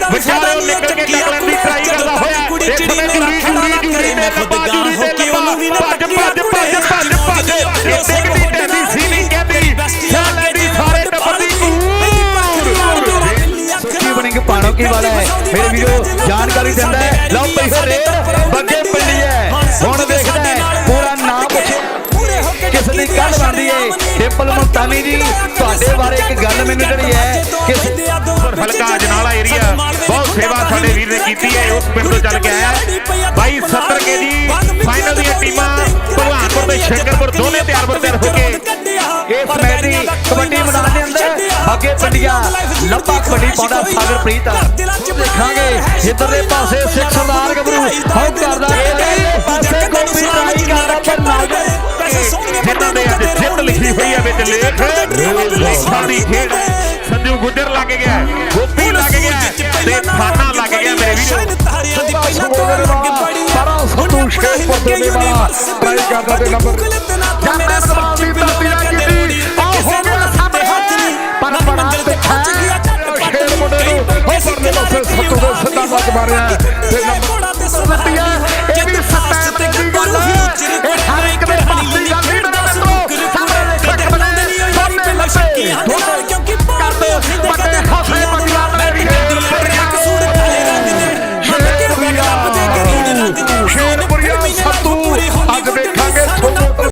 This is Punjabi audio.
ਦਾ ਵਿਚਾਰਾ ਨਿਓ ਚੱਕੀ ਆ ਕੁੜਾ ਜਦੋਂ ਤੱਕ ਕੁੜੀ ਚਿੜੀ ਨੇ ਰੱਖਣਾ ਨਾ ਕਰੇ ਮੈਂ ਖੁਦ ਗਾਂ ਹੋ ਕੇ ਉਹਨੂੰ ਵੀ ਨਾ ਭੱਜ ਭੱਜ ਭੱਜ ਭੱਜ ਭੱਜ। ਇੱਥੇ ਕਿ ਡੈਡੀ ਸੀ ਨਹੀਂ ਕਹਿੰਦੀ ਸਾਲੇ ਦੀ ਸਾਰੇ ਟੱਬਰ ਦੀ ਕੂਰ ਸੁੱਕੀ ਬਣੇਗੇ ਪਾਣੋ ਕੀ ਵਾਲਾ ਹੈ? ਮੇਰੇ ਵੀਰੋ ਜਾਣਕਾਰੀ ਦਿੰਦਾ ਹੈ। ਲਓ ਪੈਸਾ ਰੇਟ ਬੱਗੇ ਪਿੰਡੀ ਹੈ। ਹੁਣ ਦੇਖਦਾ ਹੈ ਪੂਰਾ ਨਾਮ ਪੁੱਛੇ ਕਿਸ ਦੀ ਕੱਢ ਬਣਦੀ ਹੈ ਟਿੰਪਲ ਮੁਲਤਾਨੀ ਜੀ ਤੁਹਾਡੇ ਬਾਰੇ ਇੱਕ ਗੱਲ ਮੈਨੂੰ ਜਿਹੜੀ ਹੈ ਕਿ ਹਲਕਾ ਅਜਨਾਲਾ ਸੇਵਾ ਸਾਡੇ ਵੀਰ ਨੇ ਕੀਤੀ ਹੈ ਉਸ ਪਿੰਡ ਤੋਂ ਚੱਲ ਕੇ ਆਇਆ ਬਾਈ 70 ਕੇ ਜੀ ਫਾਈਨਲ ਦੀਆਂ ਟੀਮਾਂ ਭਗਵਾਨਪੁਰ ਤੇ ਸ਼ੰਕਰਪੁਰ ਦੋਨੇ ਤਿਆਰ ਬਰ ਤਿਆਰ ਹੋ ਕੇ ਇਸ ਮੈਚ ਦੀ ਕਬੱਡੀ ਮੈਦਾਨ ਦੇ ਅੰਦਰ ਅੱਗੇ ਪਿੰਡੀਆਂ ਲੰਬਾ ਕਬੱਡੀ ਪਾਉਂਦਾ ਸਾਗਰਪ੍ਰੀਤ ਦੇਖਾਂਗੇ ਇੱਧਰਲੇ ਪਾਸੇ ਸਿੱਖ ਸਰਦਾਰ ਗੱਭਰੂ ਹੌ ਕਰਦਾ ਪਾਸੇ ਗੋਪੀ ਟਰਾਈ ਕਰਦਾ ਪਰ ਨਾਲ ਜਿਨ੍ਹਾਂ ਦੇ ਅੱਜ ਜਿੱਤ ਲਿਖੀ ਹੋਈ ਹੈ ਵਿੱਚ ਲੇਖ ਲੇਖਾਂ ਦੀ ਖੇਡ ਸੰਜੂ ਗੁੱਜਰ ਲੱਗ ਗਿਆ। ਗੋਪੀ ਸੰਤੋਸ਼ ਖੇਪੁਰ ਦੇ ਵਾਲਾ ਟਰਾਈ ਕਰਦਾ ਤੇ ਨੰਬਰ ਜਾਂ ਮੈਂ ਸਵਾਲ ਨਾਲ ਕੀਤੀ ਆ ਹੋ ਗਿਆ ਸਾਹਮਣੇ ਪਰ ਬੜਾ ਤਿੱਖਾ ਖੇਡ ਮੁੰਡੇ ਨੂੰ ਹੋ ਪਰਲੇ ਪਾਸੇ ਸੱਤੂ ਦੇ ਸਿੱਧਾ ਲੱਗ ਮਾਰਿਆ।